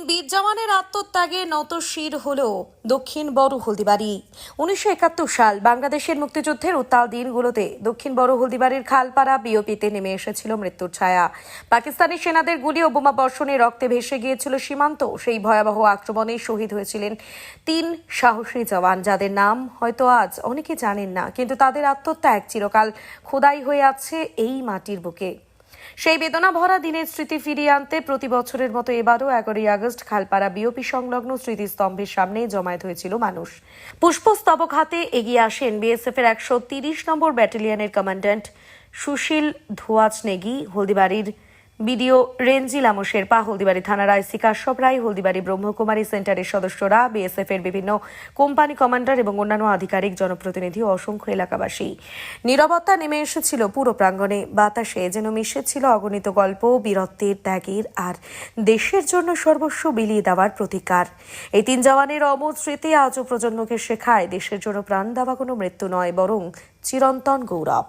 তিন বীর জওয়ানের আত্মত্যাগে নত শির হল দক্ষিণ বড় হলদিবাড়ি। উনিশশো একাত্তর সাল বাংলাদেশের মুক্তিযুদ্ধের উত্তাল দিনগুলোতে দক্ষিণ বড় হলদিবাড়ির খালপাড়া বিওপিতে নেমে এসেছিল মৃত্যুর ছায়া। পাকিস্তানি সেনাদের গুলি ও বোমা বর্ষণে রক্তে ভেসে গিয়েছিল সীমান্ত। সেই ভয়াবহ আক্রমণে শহীদ হয়েছিলেন তিন সাহসী জওয়ান, যাদের নাম হয়তো আজ অনেকে জানেন না, কিন্তু তাদের আত্মত্যাগ চিরকাল খোদাই হয়ে আছে এই মাটির বুকে। সেই বেদনা ভরা দিনের স্মৃতি ফিরিয়ে আনতে প্রতি বছরের মতো এবারও এগারোই আগস্ট খালপাড়া বিওপি সংলগ্ন স্মৃতিস্তম্ভের সামনে জমায়েত হয়েছিল মানুষ। পুষ্পস্তবক হাতে এগিয়ে আসেন বিএসএফ এর একশো তিরিশ নম্বর ব্যাটালিয়নের কমান্ড্যান্ট সুশীল ধোয়াজ নেগি, হলদিবাড়ির বিডিও রেঞ্জিলাম পা হলদিবাড়ি থানার আইসি কাশ্যপ রায়, হলদিবাড়ি ব্রহ্মকুমারী সেন্টারের সদস্যরা বিএসএফ এর বিভিন্ন কোম্পানি কমান্ডার এবং অন্যান্য আধিকারিক, জনপ্রতিনিধি ও অসংখ্য এলাকাবাসী। নিরবতা নেমে এসেছিল পুরো প্রাঙ্গণে, বাতাসে যেন মিশেছিল অগণিত গল্প, বীরত্বের ত্যাগের আর দেশের জন্য সর্বস্ব বিলিয়ে দেওয়ার প্রতিকার। এই তিন জওয়ানের অমর স্মৃতি আজও প্রজন্মকে শেখায়, দেশের জন্য প্রাণ দেওয়া কোনো মৃত্যু নয়, বরং চিরন্তন গৌরব।